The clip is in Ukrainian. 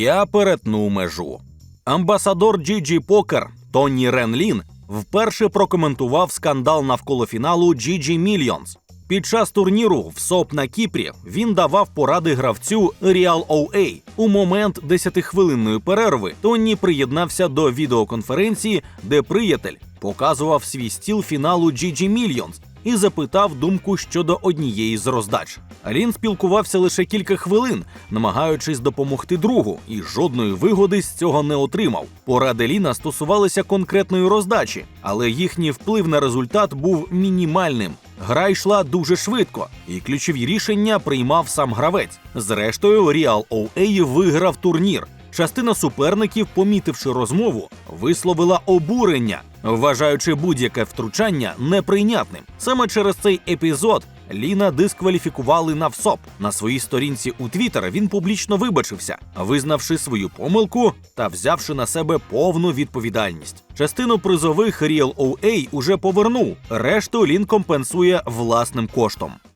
Я перетнув межу. Амбасадор GG Poker Тоні Ренлін вперше прокоментував скандал навколо фіналу GG Millions. Під час турніру в СОП на Кіпрі він давав поради гравцю Real OA. У момент 10-хвилинної перерви Тонні приєднався до відеоконференції, де приятель показував свій стіл фіналу GG Millions і запитав думку щодо однієї з роздач. Лін спілкувався лише кілька хвилин, намагаючись допомогти другу, і жодної вигоди з цього не отримав. Поради Ліна стосувалися конкретної роздачі, але їхній вплив на результат був мінімальним. Гра йшла дуже швидко, і ключові рішення приймав сам гравець. Зрештою, Real OA виграв турнір. Частина суперників, помітивши розмову, висловила обурення, вважаючи будь-яке втручання неприйнятним. Саме через цей епізод Ліна дискваліфікували на ВСОП. На своїй сторінці у Твіттер він публічно вибачився, визнавши свою помилку та взявши на себе повну відповідальність. Частину призових Real уже повернув. Решту Лін компенсує власним коштом.